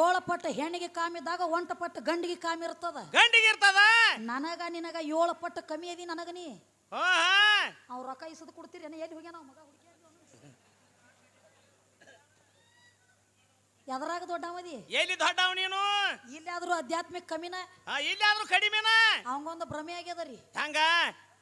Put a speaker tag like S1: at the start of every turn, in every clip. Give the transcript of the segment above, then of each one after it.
S1: ಏಳು ಪಟ್ಟ ಹೆಣ್ಣಿಗೆ ಕಾಮಿದಾಗ ಒಂಟ ಪಟ್ಟ ಗಂಡಿಗೆ ಕಾಮಿ ಇರ್ತದ.
S2: ಗಂಡಿಗೆ ಇರ್ತದ?
S1: ನನಗ ನಿನಗ ಏಳು ಪಟ್ಟ ಕಮ್ಮಿ ಅದಿ ನನಗ ನೀ. ಅವ್ ರೊಕ್ಕ ಇಸದ್ ಕೊಡ್ತೀರಿ ಎಲ್ಲಿ ಹೋಗ್ಯಾನ ಮಗ. ಎದರಾಗ ದೊಡ್ಡವದಿ
S2: ಎಲ್ಲಿ ದೊಡ್ಡವ ನೀನು?
S1: ಇಲ್ಲಾದ್ರೂ ಆಧ್ಯಾತ್ಮಿಕ ಕಮ್ಮಿನ?
S2: ಇಲ್ಲಾದ್ರೂ ಕಡಿಮೆನ?
S1: ಅವಂಗೊಂದು ಭ್ರಮೆ ಆಗ್ಯದ ರೀ
S2: ಹಂಗ?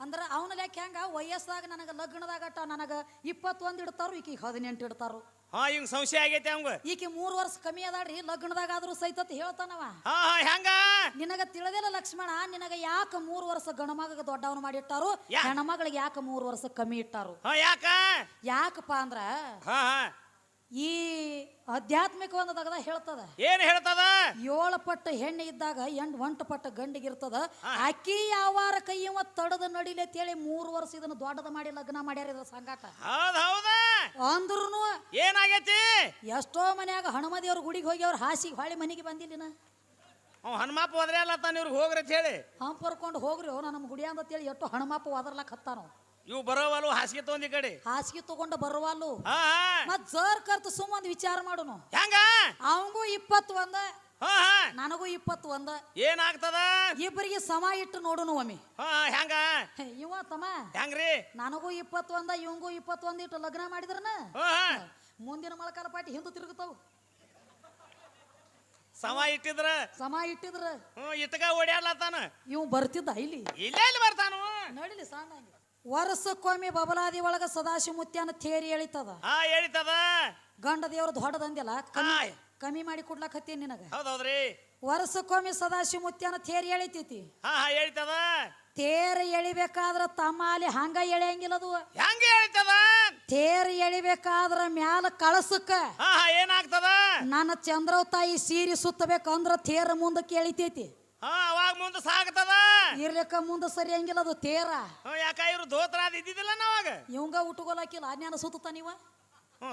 S1: ಅಂದ್ರ ಅವನ ಲೆಕ್ಕ ಹೆಂಗ? ವಯಸ್ಸಾಗ ನನಗ ಲಗ್ನದಾಗ ನನಗ ಇಪ್ಪತ್ತೊಂದು ಇಡ್ತಾರು ಈಕಿಗೆ ಹದಿನೆಂಟು ಇಡ್ತಾರು.
S2: ಹಾ ಹಿಂಗ್ ಸಂಶಯ ಆಗೈತೆ ಅವಂಗ.
S1: ಈಕೆ ಮೂರ್ ವರ್ಷ ಕಮ್ಮಿ ಅದಾಡ್ರಿ ಲಗ್ನದಾಗ ಆದ್ರೂ ಸೈತತ್ ಹೇಳ್ತಾನವ.
S2: ಹಾ ಹಾ ಹೆಂಗ?
S1: ನಿನಗ ತಿಳಿದಿಲ್ಲ ಲಕ್ಷ್ಮಣ ನಿನಗ ಯಾಕ ಮೂರ್ ವರ್ಷ ಗಣಮಗ ದೊಡ್ಡವನು ಮಾಡಿ
S2: ಇಟ್ಟಾರು
S1: ಹೆಣ್ಮಗಳಿಗೆ ಯಾಕ ಮೂರ್ ವರ್ಷ ಕಮ್ಮಿ ಇಟ್ಟಾರು?
S2: ಹಾ ಯಾಕ?
S1: ಯಾಕಪ್ಪ ಅಂದ್ರ
S2: ಹಾ ಹಾ.
S1: ಈ ಆಧ್ಯಾತ್ಮಿಕ ಒಂದು ತಗದ ಹೇಳ್ತದ.
S2: ಏನ್ ಹೇಳ್ತದ?
S1: ಏಳು ಪಟ್ಟು ಹೆಣ್ಣು ಇದ್ದಾಗ ಎಂಟು ಒಂಟು ಪಟ್ಟು ಗಂಡಿಗಿರ್ತದ ಅಕ್ಕಿ ಯಾವಾರ ಕೈಯವ ತಡದ ನಡಿಲೆ ಅಂತೇಳಿ ಮೂರು ವರ್ಷ ಇದನ್ನ ದೊಡ್ಡದ ಮಾಡಿ ಲಗ್ನ ಮಾಡ್ಯಾರ ಇದ್ರ ಸಂಗಾಟ.
S2: ಹೌದ್ ಹೌದ.
S1: ಅಂದ್ರೂ
S2: ಏನಾಗೈತಿ?
S1: ಎಷ್ಟೋ ಮನ್ಯಾಗ ಹನುಮದೇವ್ರ ಗುಡಿಗೆ ಹೋಗಿ ಅವ್ರ ಹಾಸಿಗೆ ಹೊಳಿ ಮನೆಗೆ ಬಂದಿಲ್ಲ
S2: ಅವ್ ಹನುಮಪ್ಪ ಹೋದ್ರೆ ಅಲ್ಲ ತಾನ ಇವ್ರಿಗೆ ಹೋಗ್ರಿ ಅಂತ ಹೇಳಿ.
S1: ಹಂಪರ್ಕೊಂಡು ಹೋಗ್ರಿ ಅವ್ರ ನಮ್ಮ ಗುಡಿ ಅಂತೇಳಿ ಎಷ್ಟು ಹನುಮಪ್ಪ ಒದರ್ಲಕ್ ಹತ್ತಾನು
S2: ಇವು ಬರೋವಲ್ಲು ಹಾಸಿಗೆ ತಗೊಂಡ್ ಈ ಕಡೆ.
S1: ಹಾಸಿಗೆ ತಗೊಂಡು ಬರುವಲ್ಲು.
S2: ಹಾ
S1: ಮತ್ ಜರ್ ಕರ್ತ ಸುಮ್ ಒಂದ್ ವಿಚಾರ ಮಾಡುನು.
S2: ಹೆಂಗ?
S1: ಅವಂಗೂ ಇಪ್ಪತ್ ಒಂದ
S2: ಹಾ ಹಾ.
S1: ನನಗೂ ಇಪ್ಪತ್ತು ಒಂದ
S2: ಏನಾಗ್ತದ?
S1: ಇಬ್ಬರಿಗೆ ಸಮ ಇಟ್ಟು ನೋಡುನು ಒಮ್ಮೆ.
S2: ಹಾ ಹೆಂಗ?
S1: ಇವ ತಮ್ಮ.
S2: ಹೆಂಗ್ರಿ?
S1: ನನಗೂ ಇಪ್ಪತ್ತೊಂದ ಇವಂಗೂ ಇಪ್ಪತ್ತೊಂದು ಇಟ್ಟು ಲಗ್ನ ಮಾಡಿದ್ರನ?
S2: ಹಾ ಹಾ.
S1: ಮುಂದಿನ ಮೊಳಕಾಲ ಪಾಟಿ ಹಿಂದೆ ತಿರುಗುತ್ತಾವು
S2: ಸಮ ಇಟ್ಟಿದ್ರ?
S1: ಸಮ ಇಟ್ಟಿದ್ರ.
S2: ಹ್ಮ್ ಇಟ್ಕ ಓಡ್ಯಾಡ್ಲತ್ತಾನ?
S1: ಇವ್ ಬರ್ತಿದ್ದ ಇಲ್ಲಿ.
S2: ಇಲ್ಲೇ ಇಲ್ಲಿ ಬರ್ತಾನು.
S1: ನೋಡಿಲಿ ಸಣ್ಣ ವರ್ಷಕ್ಕೊಮ್ಮೆ ಬಬಲಾದಿ ಒಳಗ ಸದಾಶಿ ಮುತ್ಯಾನ ಥೇರಿ ಎಳಿತದ.
S2: ಹಾ ಹೇಳಿತದ
S1: ಗಂಡ ದೇವ್ರ ದೊಡ್ಡದಂದಿಲ್ಲ. ಕಮ್ಮಿ. ಕಮ್ಮಿ ಮಾಡಿ ಕೊಡ್ಲಾಕತ್ತೀನಿ ನಿನಗ.
S2: ಹೌದೌದ್ರಿ.
S1: ವರ್ಷಕ್ಕೊಮ್ಮೆ ಸದಾಶಿ ಮುತ್ಯಾನ ಥೇರಿ ಎಳಿತೈತಿ.
S2: ಹಾ ಹಾ ಹೇಳ್ತದ
S1: ತೇರ ಎಳಿಬೇಕಾದ್ರ ತಮ್ಮ ಅಲ್ಲಿ ಹಂಗ ಎಳೆಯಂಗಿಲ್ಲದು ಹಂಗ
S2: ಹೆಂಗ ಹೇಳ್ತದ
S1: ತೇರ ಎಳಿಬೇಕಾದ್ರ ಮ್ಯಾಲ ಕಳಸಕ್ಕ.
S2: ಹಾ ಹಾ ಏನಾಗ್ತದ?
S1: ನನ್ನ ಚಂದ್ರವ ತಾಯಿ ಸೀರೆ ಸುತ್ತಬೇಕಂದ್ರ ತೇರ ಮುಂದಕ್ಕೆ ಎಳಿತೈತಿ.
S2: ಹಾ ಅವಾಗ ಮುಂದೆ ಸಾಗ್ತದ
S1: ಇರ್ಲಿಕ್ಕ ಮುಂದೆ ಸರಿಯಂಗಿಲ್ಲ ಅದು ತೇರ.
S2: ಹ್ಮ್ ಯಾಕ ಇವ್ರು ಧೋತ್ರ ಅದು ಇದ್ದಿದ್ದಿಲ್ಲ ನಾವಾಗ
S1: ಇವಂಗ ಉಟ್ಕೊಲಾಕಿಲ್ಲ ಅನ್ಯಾನ ಸುತ್ತ ನೀವ?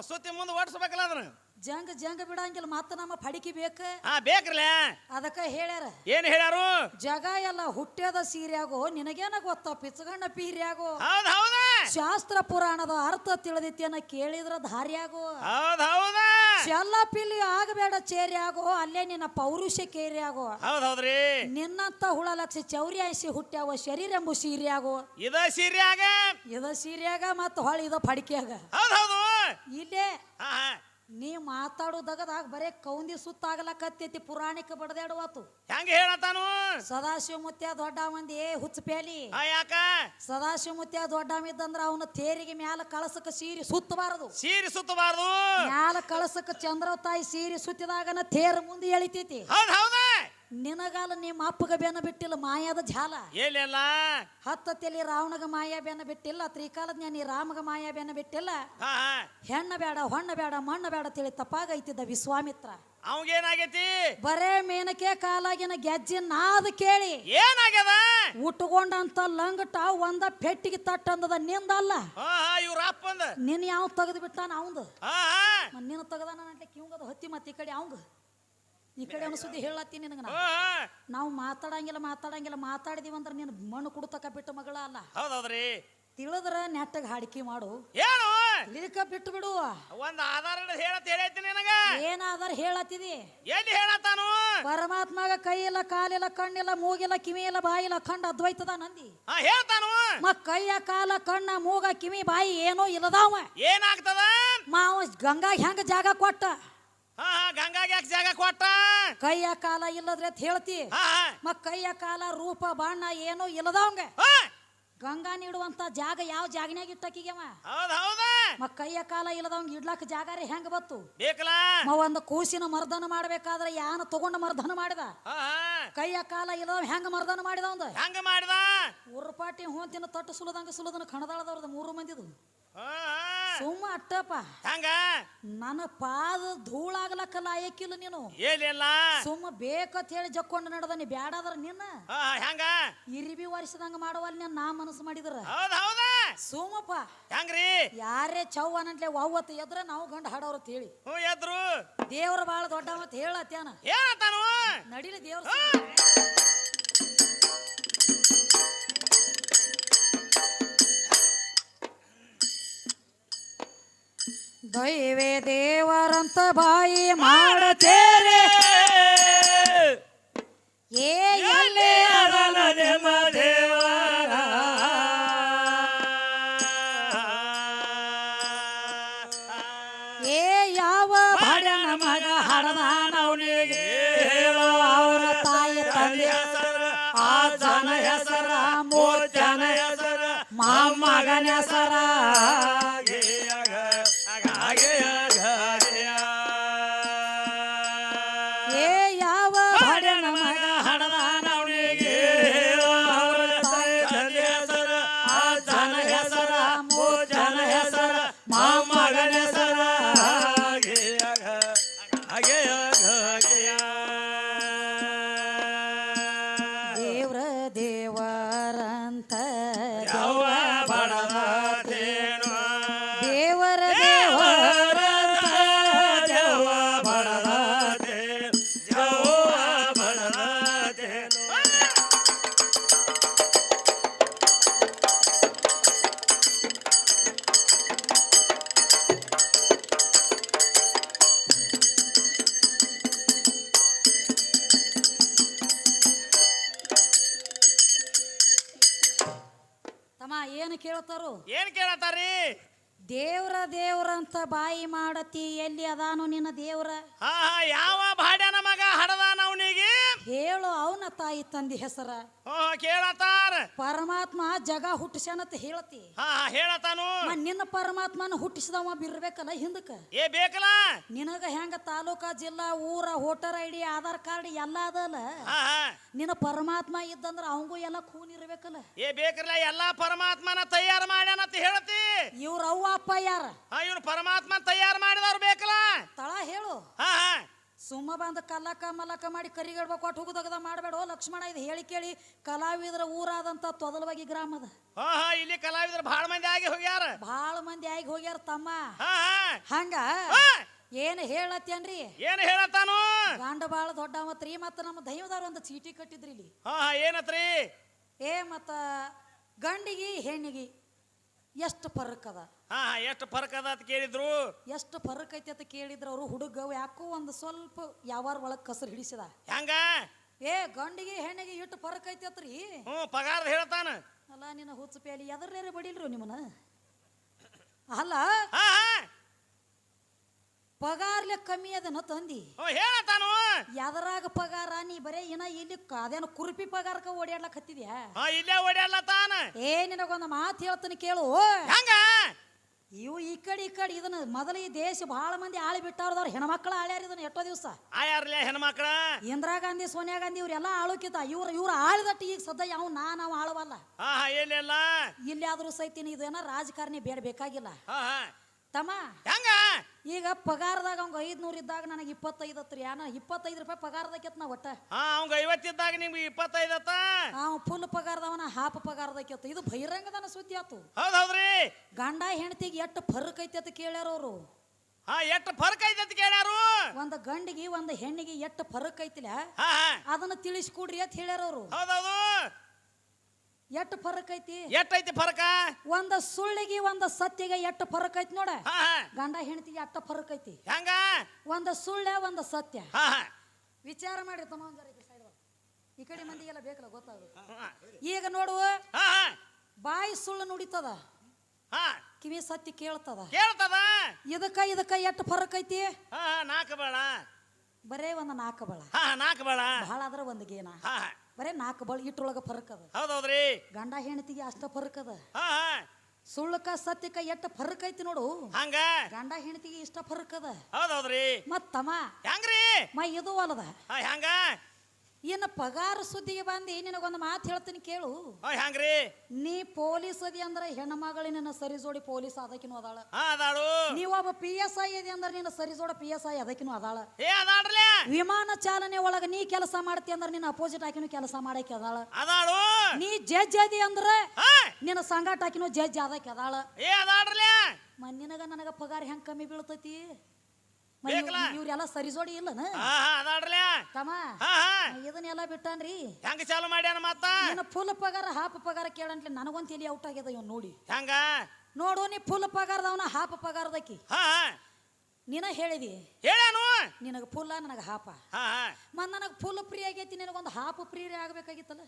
S2: ಸುತ್ತಿ ಮುಂದೆ ಓಡಿಸ್ಬೇಕಲ್ಲ ಅದನ್ನ?
S1: ಜಂಗ ಜಂಗ ಬಿಡಂಗಿಲ್ಲ ಮತ್ತ ನಮ್ಮ ಪಡಿಕೆ ಬೇಕ?
S2: ಹಾ ಬೇಕ್ರಲ್ಲ
S1: ಅದಕ್ಕ ಹೇಳ್ಯಾರ.
S2: ಏನ್ ಹೇಳ್ಯಾರು?
S1: ಜಗ ಎಲ್ಲ ಹುಟ್ಟ್ಯದ ಸೀರ್ಯಾಗೋ ನಿನಗೇನ ಗೊತ್ತ ಪಿಚ್ಚಗಣ್ಣ ಪೀರ್ಯಾಗೋ?
S2: ಹೌದ್ ಹೌದ.
S1: ಶಾಸ್ತ್ರ ಪುರಾಣದ ಅರ್ಥ ತಿಳಿದಿತ್ತೇನ ಕೇಳಿದ್ರ ದಾರ್ಯಾಗೋ
S2: ಹೌದ್ ಹೌದ.
S1: ಚೆಲ್ಲ ಆಗಬೇಡ ಆಗೋ ಅಲ್ಲೇ ನಿನ್ನ ಪೌರುಷ ಕೇರ್ಯಾಗೋ
S2: ಹೌದ್ ಹೌದ್ರಿ
S1: ನಿನ್ನಂತ ಹುಳ ಲಕ್ಷ ಚೌರ್ಯಾಯಿಸಿ ಹುಟ್ಟ್ಯಾವ ಸೀರೆ ಆಗೋ.
S2: ಇದ ಸೀರ್ಯಾಗ
S1: ಇದ ಸೀರ್ಯಾಗ ಮತ್ತ ಹೊಳ ಇದ ಫಡಿಕ್ಯಾಗ
S2: ಹೌದ್ ಹೌದು
S1: ಇಲ್ಲೇ
S2: ಹಾ ಹಾ.
S1: ನೀ ಮಾತಾಡೋದಾಗ ಬರೇ ಕೌಂದಿ ಸುತ್ತಾಗಲಕತ್ತೈತಿ ಪುರಾಣಿಕ ಬಡದಾಡುವಾತು
S2: ಹೆಂಗ ಹೇಳತಾನು
S1: ಸದಾಶಿವ ಮುತ್ಯ ದೊಡ್ಡ ಮಂದಿ ಏ ಹುಚ್ಚ ಪ್ಯಾಲಿ.
S2: ಯಾಕ?
S1: ಸದಾಶಿವ ಮುತ್ಯ ದೊಡ್ಡ ಇದ್ದಂದ್ರ ಅವನ ತೇರಿಗೆ ಮ್ಯಾಲ ಕಳಸಕ್ಕೆ ಸೀರಿ ಸುತ್ತಬಾರದು.
S2: ಸೀರಿ ಸುತ್ತಬಾರದು?
S1: ಮ್ಯಾಲ ಕಳಸಕ್ಕೆ ಚಂದ್ರ ತಾಯಿ ಸೀರಿ ಸುತ್ತಿದಾಗನ ತೇರ ಮುಂದೆ ಎಳಿತೈತಿ.
S2: ಹೌದ್ ಹೌದ?
S1: ನಿನಗಾಲ ನಿಮ್ಮ ಅಪ್ಪಗ ಬೆನ್ನ ಬಿಟ್ಟಿಲ್ಲ ಮಾಯಾದ ಜಾಲ
S2: ಎಲ್ಲಿಲ್ಲ
S1: ಹತ್ತ ತಲಿ ರಾವಣಗ ಮಾಯಾ ಬೆನ್ನ ಬಿಟ್ಟಿಲ್ಲ ತ್ರಿಕಾಲ ಜ್ಞಾನಿ ರಾಮಗ ಮಾಯಾ ಬೆನ್ನ ಬಿಟ್ಟಿಲ್ಲ.
S2: ಹಾ ಹಾ.
S1: ಹೆಣ್ಣ ಬೇಡ ಹೊಣ್ಣ ಬೇಡ ಮಣ್ಣ ಬೇಡ ತಿಳಿ ತಪ್ಪಾಗೈತಿದ್ದ ವಿಶ್ವಾಮಿತ್ರ.
S2: ಅವಂಗೇನಾಗೈತಿ?
S1: ಬರೇ ಮೇನಕೆ ಕಾಲಾಗಿನ ಗೆಜ್ಜೆ ನಾದ ಕೇಳಿ.
S2: ಏನಾಗ್ಯದ?
S1: ಉಟ್ಕೊಂಡಂತ ಲಂಗಟ ಒಂದ ಪೆಟ್ಟಿಗೆ ತಟ್ಟಂದದ ನಿಂದಲ್ಲ.
S2: ಇವ್ರ ಅಪ್ಪಂದ
S1: ನಿನ್ ಯಾವ ತೆಗೆದು ಬಿಟ್ಟಾನ ಅವಂದು? ನಿನ್ನ ತೆಗದಾನ ಅಂದ್ರೆ ಕಿವಂಗದ ಹೊತ್ತಿ ಮತ್ತೆ ಈ ಕಡೆ ಅವಂಗ. ಈ ಕಡೆ ಅವನ ಸುದ್ದಿ ಹೇಳತ್ತೀನಿ ನಿನಗ ನಾವು ಮಾತಾಡಂಗಿಲ್ಲ ಮಾತಾಡಂಗಿಲ್ಲ ಮಾತಾಡಿದೀವಂದ್ರ ನೀನು ಮಣ್ಣು ಕುಡ್ತಕ ಬಿಟ್ಟ ಮಗಳ ಅಲ್ಲ.
S2: ಹೌದೌದ್ರಿ.
S1: ತಿಳಿದ್ರ ನೆಟ್ಟಗ ಹಾಡಿಕೆ ಮಾಡು.
S2: ಏನು?
S1: ತಿಳಿಕ ಬಿಟ್ಟು ಬಿಡು.
S2: ಒಂದ್ ಆಧಾರ ಹೇಳತ್ ಹೇಳೈತಿ ನಿನಗ.
S1: ಆಧಾರ ಹೇಳತ್ತಿದಿ
S2: ಎಲ್ಲಿ ಹೇಳತ್ತಾನು?
S1: ಪರಮಾತ್ಮಗ ಕೈ ಇಲ್ಲ ಕಾಲಿಲ್ಲ ಕಣ್ಣಿಲ್ಲ ಮೂಗಿಲ್ಲ ಕಿವಿ ಇಲ್ಲ ಬಾಯಿ ಇಲ್ಲ ಖಂಡ ಅದ್ವೈತದ ನಂದಿ.
S2: ಹಾ ಹೇಳ್ತಾನು.
S1: ಮ ಕೈಯ ಕಾಲ ಕಣ್ಣ ಮೂಗ ಕಿವಿ ಬಾಯಿ ಏನೋ ಇಲ್ಲದಾವ.
S2: ಏನಾಗ್ತದ?
S1: ಮಾವ ಗಂಗಾ ಹೆಂಗ ಜಾಗ ಕೊಟ್ಟ?
S2: ಹಾ ಹಾ ಗಂಗಾಗೆ ಯಾಕೆ ಜಾಗ ಕೊಟ್ಟ?
S1: ಕೈಯ ಕಾಲ ಇಲ್ಲದ್ರೆ ಅಂತ ಹೇಳ್ತಿ.
S2: ಹಾ ಹಾ.
S1: ಮ ಕೈಯ ಕಾಲ ರೂಪ ಬಣ್ಣ ಏನೋ ಇಲ್ಲದಾವಂಗ. ಗಂಗಾ ನೀಡುವಂತ ಜಾಗ ಯಾವ ಜಾಗನ್ಯಾಗ ಇಟ್ಟಕಿಗ್ಯವ
S2: ಹೌದ್ ಹೌದ.
S1: ಮ ಕೈಯ ಕಾಲ ಇಲ್ಲದವಂಗ ಜಾಗ ರೀ ಹೆಂಗ ಬತ್ತು
S2: ಬೇಕಲ್ಲ.
S1: ಮ ಒಂದು ಕೂಸಿನ ಮರ್ದನ ಮಾಡ್ಬೇಕಾದ್ರೆ ಯಾನ ತಗೊಂಡ ಮರ್ದನ ಮಾಡಿದ? ಕೈಯ ಕಾಲ ಇಲ್ಲದವ ಹೆಂಗ ಮರ್ದನ ಮಾಡಿದ ಒಂದು
S2: ಹೆಂಗ ಮಾಡಿದ?
S1: ಉರ್ಪಾಟಿ ಹೋಂತಿನ ತಟ್ಟು ಸುಲದಂಗ ಸುಲದನ ಕಣದಾಳದವ್ರದ ಮೂರು ಮಂದಿದು. ಸುಮ್ಮ ಅಟ್ಟಪ್ಪ.
S2: ಹಂಗ?
S1: ನನ್ನ ಪಾದ ಧೂಳಾಗ್ಲಕ್ಕ ಲಾಯಕಿಲ್ಲ ನೀನು.
S2: ಏನಿಲ್ಲ?
S1: ಸುಮ್ಮ ಬೇಕಂತ ಹೇಳಿ ಜಕ್ಕೊಂಡು ನಡೆದ ನೀ ಬ್ಯಾಡಾದ್ರ ನಿನ್ನ.
S2: ಹೆಂಗ?
S1: ಇರಿಬಿ ವರ್ಷದಂಗ ಮಾಡವಲ್ಲಿ ನೀನ್ ನಾ ಮನಸ್ಸು ಮಾಡಿದ್ರ.
S2: ಹೌದ್ ಹೌದ?
S1: ಸುಮ್ಮಪ್ಪ.
S2: ಹೆಂಗ್ರಿ?
S1: ಯಾರೇ ಚೌ ಒವ್ವತ್ತು ಎದ್ರ ನಾವು ಗಂಡ ಹಾಡೋರು ಹೇಳಿ.
S2: ಹ್ಞೂ ಎದ್ರು?
S1: ದೇವ್ರ ಬಾಳ ದೊಡ್ಡ ಮತ್ತೆ ಹೇಳತ್ತೇನ.
S2: ಏನತ್ತಾನು
S1: ನಡೀಲಿ ದೇವ್ರ ದೈವೇ ದೇವರಂತ ಬಾಯಿ ಮಾಡತೇರೆ ಏ ಯಾವ
S3: ಅವರ ತಾಯಿ ತಂದೆ ಆ ಜನ ಹೆಸರ ಮೂರ್ ಜನ ಹೆಸರ ಮಾಮಗನ ಹೆಸರ.
S1: ಏನು ಕೇಳ್ತಾರು
S2: ಏನ್ ಕೇಳತ್ತಾರಿ?
S1: ದೇವ್ರ ಅಂತ ಬಾಯಿ ಮಾಡತಿ ಎಲ್ಲಿ ಅದಾನು ನಿನ್ನ ದೇವ್ರ?
S2: ಹಾ ಹಾ ಯಾವ ಬಾಡ್ಯನ ಮಗ ಹಡದಾನ ಅವನಿಗೆ?
S1: ಹೇಳು ಅವನ ತಾಯಿ ತಂದಿ ಹೆಸರ?
S2: ಕೇಳತಾರ
S1: ಪರಮಾತ್ಮ ಜಗ ಹುಟ್ಟಿಸ್ಯಾನಂತ ಹೇಳ್ತಿ. ಹೇಳತಾನು ನಿನ್ನ ಪರಮಾತ್ಮನ ಹುಟ್ಟಿಸಿದವ ಬಿರ್ಬೇಕಲ್ಲ ಹಿಂದಕ್ಕ?
S2: ಏ ಬೇಕಲ್ಲ?
S1: ನಿನಗ ಹೆಂಗ ತಾಲೂಕಾ ಜಿಲ್ಲಾ ಊರ ವೋಟರ್ ಐಡಿ ಡಿ ಆಧಾರ್ ಕಾರ್ಡ್ ಎಲ್ಲ ಅದಲ್ಲ? ನಿನ್ನ ಪರಮಾತ್ಮ ಇದ್ದಂದ್ರ ಅವಂಗೂ ಎಲ್ಲ ಖೂನ್ ಇರ್ಬೇಕಲ್ಲ?
S2: ಏ ಬೇಕಲ್ಲ ಎಲ್ಲಾ ಪರಮಾತ್ಮನ ತಯಾರು ಮಾಡ್ಯಾನಂತ ಹೇಳ್ತಿ.
S1: ಇವ್ರ ಅವ್ವ ಅಪ್ಪ ಯಾರ?
S2: ಹಾ ಇವನು ಪರಮಾತ್ಮ ತಯಾರು ಮಾಡಿದವ್ರು ಬೇಕಲ್ಲ.
S1: ತಳ ಹೇಳು.
S2: ಹಾ.
S1: ಸುಮ್ಮ ಬಂದು ಕಲ್ಲಕ್ಕ ಮಲ್ಲಕ್ಕ ಮಾಡಿ ಕರಿಗಡ್ಬೇಕು ಕೊಟ್ಟು ಹೋಗುದಗದ ಮಾಡಬೇಡ? ಲಕ್ಷ್ಮಣ ಇದು ಹೇಳಿ ಕೇಳಿ ಕಲಾವಿದರ ಊರಾದಂತ ತೊದಲವಾಗಿ ಗ್ರಾಮದ.
S2: ಇಲ್ಲಿ ಕಲಾವಿದರು ಬಹಳ ಮಂದಿ ಆಗಿ ಹೋಗ್ಯಾರ.
S1: ಬಹಳ ಮಂದಿ ಆಗಿ ಹೋಗ್ಯಾರ ತಮ್ಮ. ಹಂಗ ಏನು ಹೇಳತ್ತೇನ್ರಿ?
S2: ಏನ್ ಹೇಳತ್ತಾನು?
S1: ಗಂಡ ಬಾಳ ದೊಡ್ಡವತ್ರಿ ಮತ್ತ ನಮ್ಮ ದೈವದವ್ರ ಒಂದು ಚೀಟಿ ಕಟ್ಟಿದ್ರಿ ಇಲ್ಲಿ
S2: ಏನತ್ರಿ?
S1: ಏ ಮತ್ತ ಗಂಡಿಗೆ ಹೆಣ್ಣಿಗೆ ಎಷ್ಟು ಫರಕ್ ಅದ?
S2: ಹಾ ಎಷ್ಟು ಫರಕ್ ಅದ ಅಂತ ಕೇಳಿದ್ರು.
S1: ಎಷ್ಟು ಫರಕ್ ಐತಿ ಅಂತ ಕೇಳಿದ್ರ ಅವರು ಹುಡುಗ ಯಾಕೋ ಒಂದು ಸ್ವಲ್ಪ ಯಾವಾರ ಒಳಗ್ ಕಸರ್ ಹಿಡಿಸಿದ.
S2: ಹೆಂಗ?
S1: ಏ ಗಂಡಿಗೆ ಹೆಣ್ಣಿಗೆ ಇಟ್ಟು ಫರಕ್ ಐತಿ ಅತ್ರಿ?
S2: ಹ್ಞೂ ಪಗಾರ ಹೇಳ್ತಾನ.
S1: ಅಲ್ಲ ನಿನ್ನ ಹುಚ್ಚು ಪೇಲಿ ಎದರ್ಲೇರೆ ಬಡಿಲ್ರು ನಿಮ್ಮನ್ನ? ಅಲ್ಲ
S2: ಹಾ ಹಾ.
S1: ಪಗಾರ್ಲೆ ಕಮ್ಮಿ ಅದನ್ನ ತಂದಿ.
S2: ಹ್ಞೂ ಹೇಳತ್ತಾನು.
S1: ಎದರಾಗ ಪಗಾರ ನೀ ಬರೇ ಇನ್ನ ಇಲ್ಲಿ ಅದೇನು ಕುರುಪಿ ಪಗಾರಕ ಓಡಾಡ್ಲಕ್ ಹತ್ತಿದ್ಯಾ?
S2: ಇಲ್ಲೇ ಓಡ್ಯಾಡ್ಲತ್ತಾನ.
S1: ಏ ನಿನಗೊಂದು ಮಾತು ಹೇಳ್ತೀನಿ ಕೇಳು.
S2: ಹೆಂಗ?
S1: ಇವು ಈ ಕಡೆ ಈ ಕಡೆ ಇದನ್ನ ಮೊದಲು ಈ ದೇಶ ಬಹಳ ಮಂದಿ ಆಳಿ ಬಿಟ್ಟಾರದವ್ರು. ಹೆಣ್ಮಕ್ಳ ಆಳ್ಯಾರ ಇದನ್ನ ಎಷ್ಟೋ ದಿವಸ.
S2: ಆಯಾರ್ಲೆ ಹೆಣ್ಮಕ್ಳ?
S1: ಇಂದಿರಾ ಗಾಂಧಿ ಸೋನಿಯಾ ಗಾಂಧಿ ಇವ್ರೆಲ್ಲ ಆಳುಕಿತ ಇವ್ರ ಇವ್ರ ಆಳಿದಟ್ಟು ಈಗ ಸದ್ಯ ಯಾವ ನಾ ನಾವು ಆಳವಲ್ಲ.
S2: ಹಾ ಹಾ ಎಲ್ಲಿಲ್ಲ
S1: ಇಲ್ಲಿ ಆದ್ರೂ ಸೈತಿನ ಇದೇನ ರಾಜಕಾರಣಿ ಬೇಡ ಬೇಕಾಗಿಲ್ಲ ತಮ್ಮ?
S2: ಹೆಂಗ?
S1: ಈಗ ಪಗಾರದಾಗ ಅವಂಗ ಐದ್ನೂರು ಇದ್ದಾಗ ನನಗೆ ಇಪ್ಪತ್ತೈದು ಹತ್ರ. ಯಾನ ಇಪ್ಪತ್ತೈದು ರೂಪಾಯಿ ಪಗಾರದಕ್ಕೆತ್ ನಾ ಒಟ್ಟ?
S2: ಹಾ ಅವಂಗ ಐವತ್ತಿದ್ದಾಗ ನಿಮ್ಗೆ ಇಪ್ಪತ್ತೈದತ್ತ
S1: ಅವ ಫುಲ್ ಪಗಾರದವನ ಹಾಫ್ ಪಗಾರದಕ್ಕೆತ್ತು ಇದು ಬಹಿರಂಗದನ ಸುದ್ದಿ ಆತು.
S2: ಹೌದ್ ಹೌದ್ರಿ
S1: ಗಂಡ ಹೆಂಡತಿಗೆ ಎಷ್ಟು ಫರ್ಕ್ ಐತಿ ಅಂತ ಕೇಳ್ಯಾರ ಅವರು.
S2: ಹಾ ಎಷ್ಟು ಫರ್ಕ್ ಐತಿ ಅಂತ ಕೇಳ್ಯಾರು?
S1: ಒಂದ್ ಗಂಡಿಗೆ ಒಂದ್ ಹೆಣ್ಣಿಗೆ ಎಷ್ಟು ಫರ್ಕ್ ಐತಿಲ್ಲ ಅದನ್ನ ತಿಳಿಸ್ಕೊಡ್ರಿ ಅಂತ ಹೇಳ್ಯಾರ ಅವರು.
S2: ಹೌದೌದು
S1: ಎಷ್ಟು ಫರಕ್ ಐತಿ?
S2: ಎಷ್ಟೈತಿ ಫರಕ?
S1: ಒಂದ ಸುಳ್ಳಿಗೆ ಒಂದ ಸತ್ಯಗೆ ಎಷ್ಟು ಫರಕ್ ಐತಿ ನೋಡ.
S2: ಹಾ ಹಾ.
S1: ಗಂಡ ಹೆಂಡತಿಗೆ ಅಟ್ಟ ಫರಕ್ ಐತಿ?
S2: ಹೆಂಗ?
S1: ಒಂದ ಸುಳ್ಳೆ ಒಂದ ಸತ್ಯ.
S2: ಹಾ ಹಾ.
S1: ವಿಚಾರ ಮಾಡಿ ತಮ್ಮ ಒಂದ್ ಜರ ಈ ಕಡೆ side ಬಾ. ಈ ಕಡೆ ಮಂದಿಗೆಲ್ಲ ಬೇಕಲ್ಲ ಗೊತ್ತಾಗುತ್ತೆ
S2: ಹಾ
S1: ಈಗ ನೋಡು.
S2: ಹಾ ಹಾ.
S1: ಬಾಯಿ ಸುಳ್ಳು ನುಡಿತದ?
S2: ಹಾ.
S1: ಕಿವಿ ಸತ್ಯ ಕೇಳ್ತದ?
S2: ಕೇಳ್ತದ?
S1: ಇದಕ್ಕ ಇದಕ್ಕ ಎಷ್ಟು ಫರಕ್ ಐತಿ?
S2: ಹಾ ಹಾ. ನಾಲ್ಕು ಬೇಡ
S1: ಬರೇ ಒಂದ ನಾಲ್ಕು ಬಳ.
S2: ಹಾ ಹಾ. ನಾಲ್ಕು ಬೇಡ
S1: ಬಹಳ ಆದ್ರ ಒಂದ್ ಗೇನ.
S2: ಹಾ ಹಾ.
S1: ಬರೇ ನಾಲ್ಕು ಬಳ ಇಟ್ಟೊಳಗ ಫರಕ್ ಅದ.
S2: ಹೌದೌದ್ರಿ.
S1: ಗಂಡ ಹೆಂಡತಿಗೆ ಅಷ್ಟ ಫರಕ್ ಅದ.
S2: ಹಾ ಹಾ.
S1: ಸುಳ್ಳಕ್ಕ ಸತ್ಯಕ್ಕ ಎಷ್ಟು ಫರಕ್ ಐತಿ ನೋಡು.
S2: ಹಂಗ?
S1: ಗಂಡ ಹೆಂಡತಿಗೆ ಇಷ್ಟ ಫರಕ್ ಅದ.
S2: ಹೌದೌದ್ರಿ.
S1: ಮತ್ ತಮ್ಮ
S2: ಹೆಂಗ್ರಿ?
S1: ಮೈ ಇದು ಅಲ್ಲದ
S2: ಹಾ ಹೆಂಗ?
S1: ಇನ್ನು ಪಗಾರ ಸುದ್ದಿಗೆ ಬಂದು ನಿನಗೊಂದು ಮಾತು ಹೇಳ್ತೀನಿ ಕೇಳು.
S2: ಹಾ ಹೆಂಗ್ರಿ?
S1: ನೀ ಪೊಲೀಸ್ ಅದಿ ಅಂದ್ರೆ ಹೆಣ್ಮಗಳು ನಿನ್ನ ಸರಿಜೋಡಿ ಪೊಲೀಸ್ ಅದಕ್ಕಿನೂ ಅದಾಳ.
S2: ಅದಾಳು.
S1: ನೀವೊಬ್ಬ ಪಿ ಎಸ್ ಐ ಅದಿ ಅಂದ್ರೆ ನಿನ್ನ ಸರಿಜೋಡ ಪಿ ಎಸ್ ಐ ಅದಕ್ಕಿನೂ ಅದಾಳ.
S2: ಏ ಅದಾಡ್ರಲೆ
S1: ವಿಮಾನ ಚಾಲನೆ ಒಳಗ ನೀ ಕೆಲಸ ಮಾಡ್ತಿ ಅಂದ್ರೆ ನಿನ್ನ ಅಪೋಸಿಟ್ ಹಾಕಿನೂ ಕೆಲಸ ಮಾಡಕ್ಕೆ ಅದಾಳ.
S2: ಅದಾಳು.
S1: ನೀ ಜಡ್ಜ್ ಅದಿ ಅಂದ್ರೆ ನಿನ್ನ ಸಂಗಾಟ ಹಾಕಿನೂ ಜಡ್ಜ್ ಅದಕ್ಕೆ ಅದಾಳ.
S2: ಏ ಅದಾಡ್ರಲೆ
S1: ನಿನಗ ಪಗಾರ ಹೆಂಗ್ ಕಮ್ಮಿ ಬೀಳ್ತೈತಿ? ಇವ್ರೆಲ್ಲ ಸರಿಸೋಡಿ ಇಲ್ಲನ?
S2: ಹಾ ಹಾ ಅದಾಡ್ರಲೆ
S1: ತಮ್ಮ ಇದನ್ನೆಲ್ಲ ಬಿಟ್ಟಾನ್ರಿ.
S2: ಹೆಂಗ ಚಾಲು ಮಾಡ್ಯಾನ ಮತ್ತ?
S1: ಏನ ಫುಲ್ ಪಗಾರ ಹಾಫ್ ಪಗಾರ ಕೇಳಂಟ್ಲಿ ನನಗೊಂದ್ ತಲಿ ಔಟ್ ಆಗ್ಯದ ಇವ್ ನೋಡಿ.
S2: ಹೆಂಗ?
S1: ನೋಡು ನೀ ಫುಲ್ ಪಗಾರದವನ ಹಾಫ್ ಪಗಾರದಕ್ಕಿ ನೀನ ಹೇಳಿದಿ?
S2: ಹೇಳ್ಯಾನು?
S1: ನಿನಗ ಫುಲ್ಲ ನನಗ ಹಾಪ. ಮತ್ ನನಗ ಫುಲ್ ಫ್ರೀ ಆಗೈತಿ ನಿನಗೊಂದು ಹಾಫ್ ಫ್ರೀ ಆಗ್ಬೇಕಾಗಿತ್ತಲ್ಲ?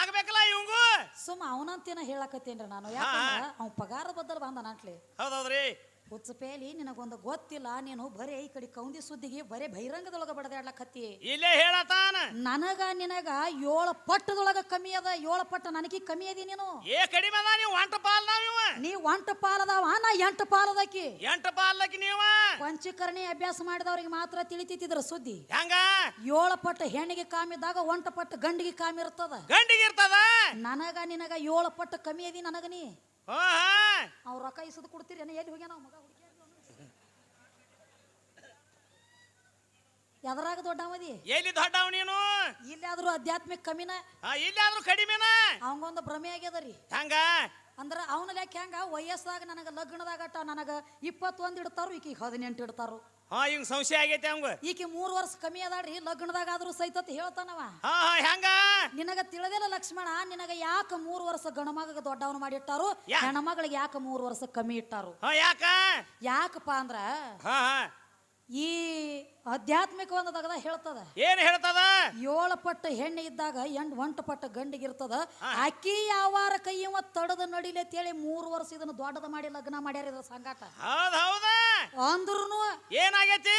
S2: ಆಗ್ಬೇಕಲ್ಲ ಇವಂಗು?
S1: ಸುಮ್ಮ ಅವನಂತೇನ ಹೇಳಕತ್ತೇನ್ರಿ ನಾನು. ಯಾಕಂದ್ರ ಅವ್ನ ಪಗಾರ ಬದಲ್ ಬಂದ ನಾಟ್ಲಿ
S2: ಹೌದೌದ್ರಿ.
S1: ಹುಚ್ಚಪೇಲಿ ನಿನಗೊಂದು ಗೊತ್ತಿಲ್ಲ ನೀನು ಬರೇ ಈ ಕಡೆ ಕೌಂದಿ ಸುದ್ದಿಗೆ ಬರೇ ಬಹಿರಂಗದೊಳಗ ಬಡದಾಡ್ಲಕತ್ತಿ.
S4: ಇಲ್ಲೇ ಹೇಳತಾನ.
S1: ನನಗ ನಿನಗ ಏಳು ಪಟ್ಟದೊಳಗ ಕಮ್ಮಿ ಅದ ಏಳು ಪಟ್ಟ ನನಗೆ ಕಮ್ಮಿ ಅದಿ ನೀನು.
S4: ಏ ಕಡಿಮೆ ಅದ ನೀವು ಒಂಟ ಪಾಲ್
S1: ನೀ ಒಂಟ ಪಾಲದವ ನಾ ಎಂಟು ಪಾಲದಕ್ಕಿ
S4: ಎಂಟು ಪಾಲಕ್ಕೆ ನೀವ.
S1: ಪಂಚಕರಣಿ ಅಭ್ಯಾಸ ಮಾಡಿದವ್ರಿಗೆ ಮಾತ್ರ ತಿಳಿತಿದ್ರ ಸುದ್ದಿ.
S4: ಹೆಂಗ?
S1: ಏಳು ಪಟ್ಟ ಹೆಣ್ಣಿಗೆ ಕಾಮಿದ್ದಾಗ ಒಂಟ ಪಟ್ಟ ಗಂಡಿಗೆ ಕಾಮಿರ್ತದ
S4: ಗಂಡಿಗೆ ಇರ್ತದ?
S1: ನನಗ ನಿನಗ ಏಳು ಪಟ್ಟ ಕಮ್ಮಿ ಅದಿ ನನಗ ನೀ. ರೊಕ್ಕ ಇಸದು ಕೊಡ್ತೀರಿ ಎಲ್ಲಿ ಹೋಗ್ಯಾನ ಮಗ ಅವ್ನು. ಎದ್ರಾಗ ದೊಡ್ಡವದಿ
S4: ಎಲ್ಲಿ ದೊಡ್ಡವ ನೀನು?
S1: ಇಲ್ಲಾದ್ರೂ ಆಧ್ಯಾತ್ಮಿಕ ಕಮ್ಮಿನ
S4: ಹಾ ಇಲ್ಲಾದ್ರೂ ಕಡಿಮೆನ?
S1: ಅವಂಗೊಂದು ಭ್ರಮೆ ಆಗ್ಯದ
S4: ಹಂಗ?
S1: ಅಂದ್ರೆ ಅವನ ಲೆಕ್ಕ ಹೆಂಗ? ವಯಸ್ಸಾಗ ನನಗ ಲಗ್ನದಾಗಟ ನನಗ ಇಪ್ಪತ್ತೊಂದು ಇಡ್ತಾರು ಈಕಿಗೆ ಹದಿನೆಂಟು ಇಡ್ತಾರು.
S4: ಹಾ ಹಿಂಗ್ ಸಂಶಯ ಆಗೈತೆ ಅವಂಗ.
S1: ಈಕೆ ಮೂರು ವರ್ಷ ಕಮ್ಮಿ ಅದಾಡ್ರಿ ಲಗ್ನದಾಗ ಆದ್ರೂ ಸೈತತ್ ಹೇಳ್ತಾನವ.
S4: ಹಾ ಹಾ ಹೆಂಗ?
S1: ನಿನಗ ತಿಳಿದಿಲ್ಲ ಲಕ್ಷ್ಮಣ ನಿನಗ ಯಾಕ ಮೂರು ವರ್ಷ ಗಣಮಗ ದೊಡ್ಡವನು ಮಾಡಿ
S4: ಇಟ್ಟಾರು?
S1: ಹೆಣ್ಮಗಳಿಗೆ ಯಾಕ ಮೂರ್ ವರ್ಷ ಕಮ್ಮಿ ಇಟ್ಟಾರು?
S4: ಹಾ ಯಾಕ?
S1: ಯಾಕಪ್ಪ ಅಂದ್ರ
S4: ಹಾ ಹಾ.
S1: ಈ ಆಧ್ಯಾತ್ಮಿಕ ಒಂದು ತಗದ ಹೇಳ್ತದ.
S4: ಏನ್ ಹೇಳ್ತದ?
S1: ಏಳು ಪಟ್ಟ ಹೆಣ್ಣು ಇದ್ದಾಗ ಎಂಟು ಒಂಟು ಪಟ್ಟ ಗಂಡಿಗಿರ್ತದ ಅಕ್ಕಿ ಯಾವಾರ ಕೈಯವ ತಡದ ನಡಿಲೆ ಅಂತೇಳಿ ಮೂರು ವರ್ಷ ಇದನ್ನ ದೊಡ್ಡದ ಮಾಡಿ ಲಗ್ನ ಮಾಡ್ಯಾರ ಇದ್ರ ಸಂಗಾಟ.
S4: ಹೌದ್ ಹೌದ.
S1: ಅಂದ್ರೂ
S4: ಏನಾಗೈತಿ?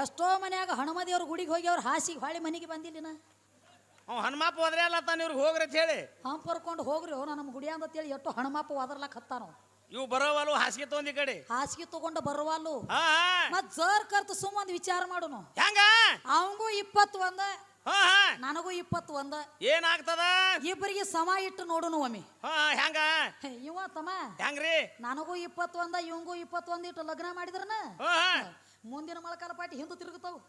S1: ಎಷ್ಟೋ ಮನ್ಯಾಗ ಹನುಮದೇವ್ರ ಗುಡಿಗೆ ಹೋಗಿ ಅವ್ರ ಹಾಸಿಗೆ ಹೊಳಿ ಮನೆಗೆ ಬಂದಿಲ್ಲ
S4: ಅವ್ ಹನುಮಪ್ಪ ಹೋದ್ರೆ ಅಲ್ಲ ತಾನ ಇವ್ರಿಗೆ ಹೋಗ್ರಿ ಅಂತ ಹೇಳಿ.
S1: ಹಂಪರ್ಕೊಂಡು ಹೋಗ್ರಿ ಅವ್ರ ನಮ್ಮ ಗುಡಿ ಅಂತೇಳಿ ಎಷ್ಟು ಹನುಮಾಪ ಒದರ್ಲಕ್ ಹತ್ತಾನು
S4: ಇವು ಬರೋವಾಲು ಹಾಸಿಗೆ ತಗೊಂಡ್ ಈ ಕಡೆ.
S1: ಹಾಸಿಗೆ ತಗೊಂಡು ಬರುವಲ್ಲು.
S4: ಹಾ ಹಾ.
S1: ಮತ್ ಜರ್ ಕರ್ತು ಸುಮ್ ಒಂದ್ ವಿಚಾರ ಮಾಡುನು.
S4: ಹೆಂಗ?
S1: ಅವಂಗೂ ಇಪ್ಪತ್ತು ಒಂದ
S4: ಹಾ ಹಾ.
S1: ನನಗೂ ಇಪ್ಪತ್ತು ಒಂದ
S4: ಏನಾಗ್ತದ?
S1: ಇಬ್ಬರಿಗೆ ಸಮ ಇಟ್ಟು ನೋಡುನು ಒಮ್ಮೆ.
S4: ಹಾ ಹೆಂಗ?
S1: ಇವ ತಮ್ಮ.
S4: ಹೆಂಗ್ರಿ?
S1: ನನಗೂ ಇಪ್ಪತ್ತೊಂದ ಇವಂಗೂ ಇಪ್ಪತ್ತೊಂದು ಇಟ್ಟು ಲಗ್ನ ಮಾಡಿದ್ರನ?
S4: ಹಾ ಹಾ.
S1: ಮುಂದಿನ ಮೊಳಕಾಲ ಪಾಟಿ ಹಿಂದೆ ತಿರುಗುತ್ತವು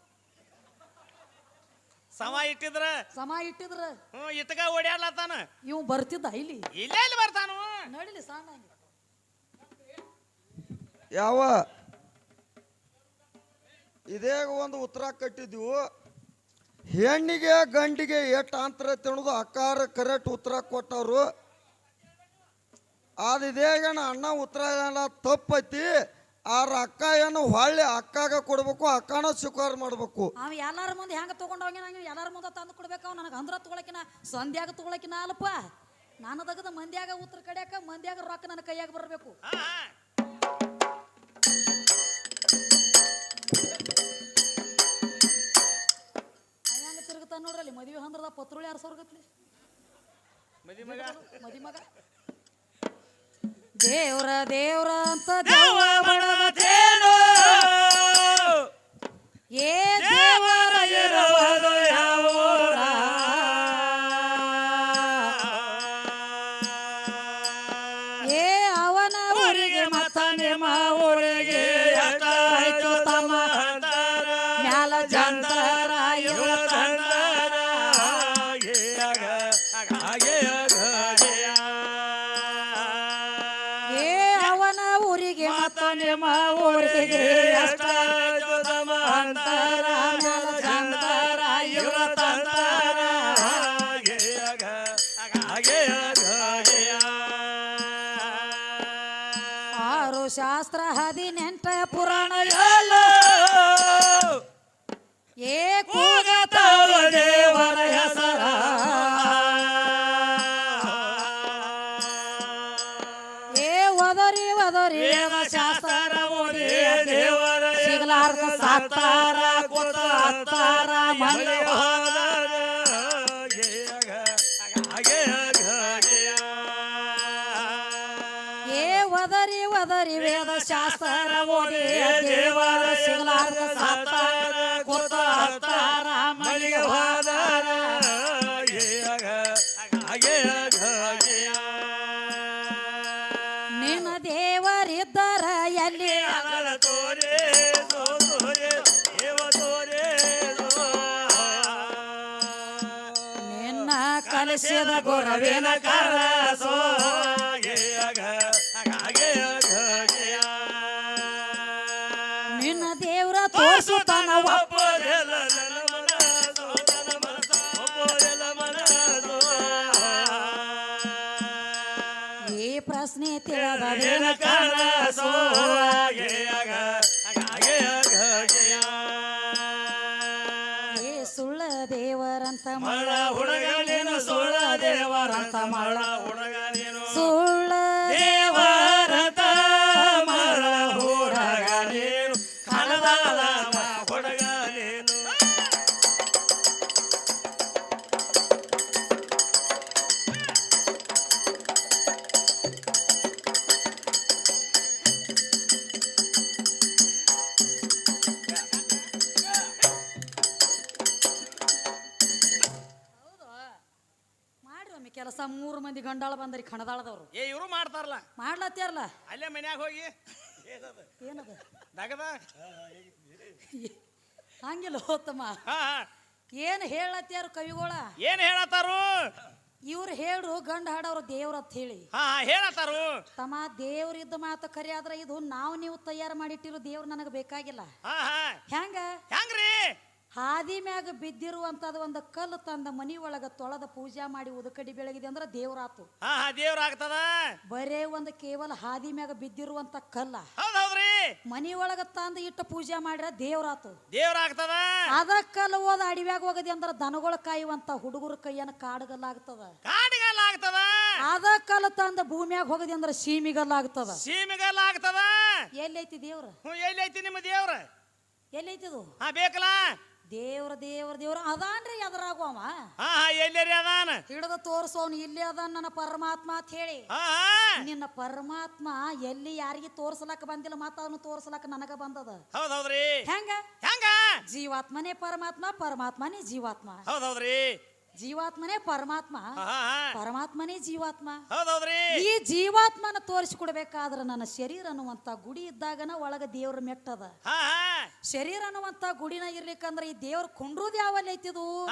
S4: ಸಮ ಇಟ್ಟಿದ್ರ?
S1: ಸಮ ಇಟ್ಟಿದ್ರ.
S4: ಹ್ಮ್ ಇಟ್ಕ ಓಡ್ಯಾಡ್ಲತ್ತಾನ?
S1: ಇವ್ ಬರ್ತಿದ್ದ ಇಲ್ಲಿ.
S4: ಇಲ್ಲೇ ಇಲ್ಲಿ ಬರ್ತಾನು?
S1: ನಡಿಲಿ ಸಣ್ಣ.
S5: ಯಾವ? ಇದೇ ಒಂದು ಉತ್ತರ ಕಟ್ಟಿದ್ವು ಹೆಣ್ಣಿಗೆ ಗಂಡಿಗೆ ಎಷ್ಟು ಅಂತರ ತಿನ್ನೋದು ಅಕ್ಕಾರ ಕರೆಕ್ಟ್ ಉತ್ತರ ಕೊಟ್ಟವರು. ಅದು ಇದೇಗಣ ಅಣ್ಣ ಉತ್ತರ ಏನ ತಪ್ಪೈತಿ. ಆರ ಅಕ್ಕ ಏನು ಹೊಳ್ಳಿ ಅಕ್ಕಾಗ ಕೊಡ್ಬೇಕು ಅಕ್ಕನ ಸ್ವೀಕಾರ ಮಾಡ್ಬೇಕು.
S1: ಅವ ಎಲ್ಲಾರ ಮುಂದೆ ಹೆಂಗ ತಗೊಂಡ್ ಹೋಗಿ ಹಂಗೆ? ಎಲ್ಲಾರ ಮುಂದೆ ತಂದು ಕೊಡ್ಬೇಕು ಅವ್ ನನಗೆ ಅಂದ್ರ ತಗೊಳಕಿನ ಸಂಧ್ಯಾಗ ತಗೊಳಕಿನ ಅಲ್ಪ. ನಾನು ತಗದ ಮಂದ್ಯಾಗ ಉತ್ತರ ಕಡ್ಯಾಕ ಮಂದ್ಯಾಗ ರೊಕ್ಕ ನನ್ನ ಕೈಯಾಗ ಬರಬೇಕು. ತಿರುಗುತ್ತಾನ ನೋಡ್ರಲ್ಲಿ ಮದುವೆ ಹಂದ್ರದ ಪತ್ರುಳಿ ಯಾರು ಸಾವಿರಗತ್ಲಿ
S4: ಮದಿ ಮಗ.
S1: ಮದಿ ಮಗ. ದೇವ್ರ ದೇವ್ರ ಅಂತ
S2: ದೇವ
S1: ಊರಿಗೆ
S2: ಹತ್ತಾರ ಮನೆ.
S1: ಏ ಒದರಿ ಒದರಿ ವೇದ ಶಾಸ್ತ್ರ ಓದಿ
S2: ದೇವರ ಸಿಗಲಾರ್ದ ಸತ್ತಾರ ಕೂತ ಹತ್ತಾರ ಮಳಿಗೆ ಹೋದರ
S1: ಕಲಿಸಿದ
S2: ಗುರವಿನ ಕರಸೋ. ಹಾಗೆಯಾಗ ಹಾಗೆಯಾಗ ಹಾಗೆಯ.
S1: ನಿನ್ನ ದೇವ್ರ ತೋರಿಸುತ್ತಾನ ಈ ಪ್ರಶ್ನೆ ತಿಳಿದ
S2: ಗುರವಿನ
S1: mala. ಬಂದ್ರಿ ಕಣದಾಳದವ್ರು.
S2: ಏ ಇವರು ಮಾಡ್ತಾರಲ್ಲ.
S1: ಮಾಡ್ಲತ್ತಾರಲ್ಲ
S2: ಅಲ್ಲೇ ಮನ್ಯಾಗ ಹೋಗಿ. ಏನದ?
S1: ಹಂಗಿಲ್ಲ ಹೋತಮ್ಮ. ಏನ್ ಹೇಳತ್ತಾರು ಕವಿಗೋಳ?
S2: ಏನ್ ಹೇಳತ್ತಾರು?
S1: ಇವ್ರು ಹೇಳು ಗಂಡ ಹಾಡವ್ರ ದೇವ್ರ ಅಂತ ಹೇಳಿ.
S2: ಹೇಳತ್ತಾರು.
S1: ತಮ್ಮ ದೇವ್ರಿದ್ದ ಮಾತು ಕರಿ ಆದ್ರೆ ಇದು ನಾವು ನೀವು ತಯಾರು ಮಾಡಿಟ್ಟಿರೋ ದೇವ್ರು ನನಗೆ ಬೇಕಾಗಿಲ್ಲ. ಹೆಂಗ?
S2: ಹೆಂಗ್ರಿ?
S1: ಹಾದಿ ಮ್ಯಾಗ ಬಿದ್ದಿರುವಂತದ ಒಂದು ಕಲ್ಲು ತಂದ ಮನಿ ಒಳಗ ತೊಳೆದ ಪೂಜಾ ಮಾಡಿ ಉದಕಡಿ ಬೆಳಗಿದೆ ಅಂದ್ರೆ ದೇವರಾತು.
S2: ಹಾ ಹಾ ದೇವ್ರ ಆಗ್ತದ?
S1: ಬರೇ ಒಂದು ಕೇವಲ ಹಾದಿ ಮ್ಯಾಗ ಬಿದ್ದಿರುವಂತ ಕಲ್ಲ.
S2: ಹೌದ್ ಹೌದ್ರಿ.
S1: ಮನಿ ಒಳಗ ತಂದು ಇಟ್ಟು ಪೂಜೆ ಮಾಡಿರ ದೇವರಾತು.
S2: ದೇವ್ರ ಆಗ್ತದ?
S1: ಅದ ಕಲ್ಲು ಹೋದ ಅಡಿವ್ಯಾಗ ಹೋಗದಿ ಅಂದ್ರೆ ದನಗಳ ಕಾಯುವಂತ ಹುಡುಗರ ಕೈಯನ್ನ ಕಾಡುಗಲ್ಲಾಗ್ತದ.
S2: ಕಾಡಿಗಲ್ಲ ಆಗ್ತದ
S1: ಅದ ಕಲ್ಲು ತಂದ ಭೂಮಿಯಾಗ ಹೋಗದಿ ಅಂದ್ರೆ ಸೀಮಿಗಲ್ಲಾಗ್ತದ.
S2: ಸೀಮಿಗಲ್ಲಾಗ್ತದ?
S1: ಎಲ್ಲೈತಿ ದೇವ್ರ?
S2: ಹ್ಞೂ ಎಲ್ಲೈತಿ ನಿಮ್ಮ ದೇವ್ರ?
S1: ಎಲ್ಲೈತಿದು
S2: ಹಾ ಬೇಕಲ್ಲ?
S1: ದೇವ್ರ ದೇವ್ರ ದೇವ್ರ ಅದಾನ್ರಿ ಎದರಾಗು ಅವ.
S2: ಹಾ ಹಾ ಎಲ್ಲೇರಿ ಅದಾನ?
S1: ಹಿಡಿದು ತೋರ್ಸೋನು ಇಲ್ಲಿ ಅದಾನ ನನ್ನ ಪರಮಾತ್ಮ ಅಂತ ಹೇಳಿ.
S2: ಹಾ ಹಾ.
S1: ನಿನ್ನ ಪರಮಾತ್ಮ ಎಲ್ಲಿ ಯಾರಿಗೆ ತೋರ್ಸಲಕ್ಕ ಬಂದಿಲ್ಲ ಮತ್ತ ಅವನು ತೋರ್ಸಲಕ್ಕ ನನಗ ಬಂದದ.
S2: ಹೌದ್ ಹೌದ್ರಿ.
S1: ಹೆಂಗ?
S2: ಹೆಂಗ?
S1: ಜೀವಾತ್ಮನೇ ಪರಮಾತ್ಮ ಪರಮಾತ್ಮನೇ ಜೀವಾತ್ಮ.
S2: ಹೌದ್ ಹೌದ್ರಿ.
S1: ಜೀವಾತ್ಮನೇ ಪರಮಾತ್ಮ. ಪರಮಾತ್ಮನೇ ಜೀವಾತ್ಮ. ಈ ಜೀವಾತ್ಮನ ತೋರಿಸಿಕೊಡ್ಬೇಕಾದ್ರ ನನ್ನ ಶರೀರ ಅನ್ನುವಂತ ಗುಡಿ ಇದ್ದಾಗನ ಒಳಗ ದೇವ್ರ ಮೆಟ್ಟದ. ಶರೀರ ಅನ್ನುವಂತ ಗುಡಿನ ಇರ್ಲಿಕ್ಕಂದ್ರ ಈ ದೇವ್ರ ಕುಂಡ್ರುದ್ ಯಾವಲ್ಲಿ ಐತಿದು?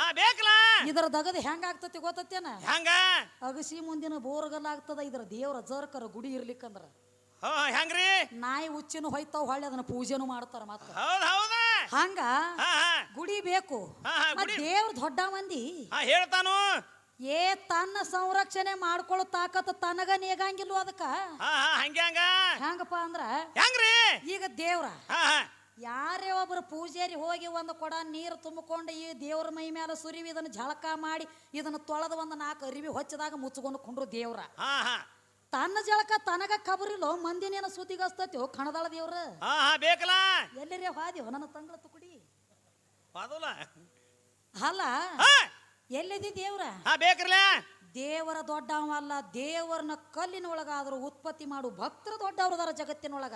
S1: ಇದರ ದಗದ ಹೆಂಗ ಆಗ್ತತಿ ಗೊತ್ತೇನ
S2: ಹೆಂಗ?
S1: ಅಗಸಿ ಮುಂದಿನ ಬೋರ್ಗಲ್ ಆಗ್ತದ ಇದರ ದೇವ್ರ ಜರ್ಕರ ಗುಡಿ ಇರ್ಲಿಕ್ಕಂದ್ರ.
S2: ಹೆಂಗ್ರಿ?
S1: ನಾಯಿ ಉಚ್ಚಿನ ಹೊಯ್ತಾವ್ ಹೊಳ್ಳಿ ಅದನ್ನ ಪೂಜೆನು ಮಾಡ್ತಾರ ಮತ್ತ.
S2: ಹೌದ್ ಹೌದ.
S1: ಹಂಗ?
S2: ಹಾ ಹಾ.
S1: ಗುಡಿ ಬೇಕು.
S2: ಹಾ, ಹಾ, ಗುಡಿ.
S1: ದೇವ್ರ ದೊಡ್ಡ ಮಂದಿ.
S2: ಹಾ ಹೇಳ್ತಾನು.
S1: ಏ ತನ್ನ ಸಂರಕ್ಷಣೆ ಮಾಡ್ಕೊಳ್ಳೋ ತಾಕತ್ ತನಗ ನೇಗಂಗಿಲ್ವ ಅದಕ್ಕ?
S2: ಹಾ ಹಾ ಹಂಗೆ ಹಂಗ.
S1: ಹೆಂಗಪ್ಪ ಅಂದ್ರ?
S2: ಹೆಂಗ್ರಿ?
S1: ಈಗ ದೇವ್ರ.
S2: ಹಾ ಹಾ.
S1: ಯಾರೇ ಒಬ್ರು ಪೂಜಾರಿ ಹೋಗಿ ಒಂದು ಕೊಡ ನೀರು ತುಂಬಿಕೊಂಡು ಈ ದೇವ್ರ ಮೈ ಮೇಲೆ ಸುರಿವಿ ಇದನ್ನ ಝಳಕ ಮಾಡಿ ಇದನ್ನ ತೊಳೆದು ಒಂದು ನಾಲ್ಕು ಅರಿವಿ ಹೊಚ್ಚದಾಗ ಮುಚ್ಕೊಂಡು ಕುಂಡ್ರು ದೇವ್ರ.
S2: ಹಾ ಹಾ.
S1: ತನ್ನ ಜಳಕ ತನಗ ಕಬರಿಲ್ಲೋ ಮಂದಿನೇನ ಸುದ್ದಿಗಸ್ತತ್ಯೋ ಕಣದಾಳ ದೇವ್ರ.
S2: ಹಾ ಹಾ ಬೇಕಲ್ಲ?
S1: ಎಲ್ಲರೇ ಹಾದಿವ ನನ್ನ ತಂಗಳ ತುಕುಡಿ. ಅಲ್ಲ
S2: ಹಾ!
S1: ಎಲ್ಲಿದಿ ದೇವ್ರ?
S2: ಹಾ ಬೇಕ್ರಲ್ಲ
S1: ದೇವರ ದೊಡ್ಡವಲ್ಲ ದೇವರನ್ನ ಕಲ್ಲಿನೊಳಗಾದ್ರೂ ಉತ್ಪತ್ತಿ ಮಾಡು ಭಕ್ತರ ದೊಡ್ಡವ್ರದಾರ ಜಗತ್ತಿನೊಳಗ.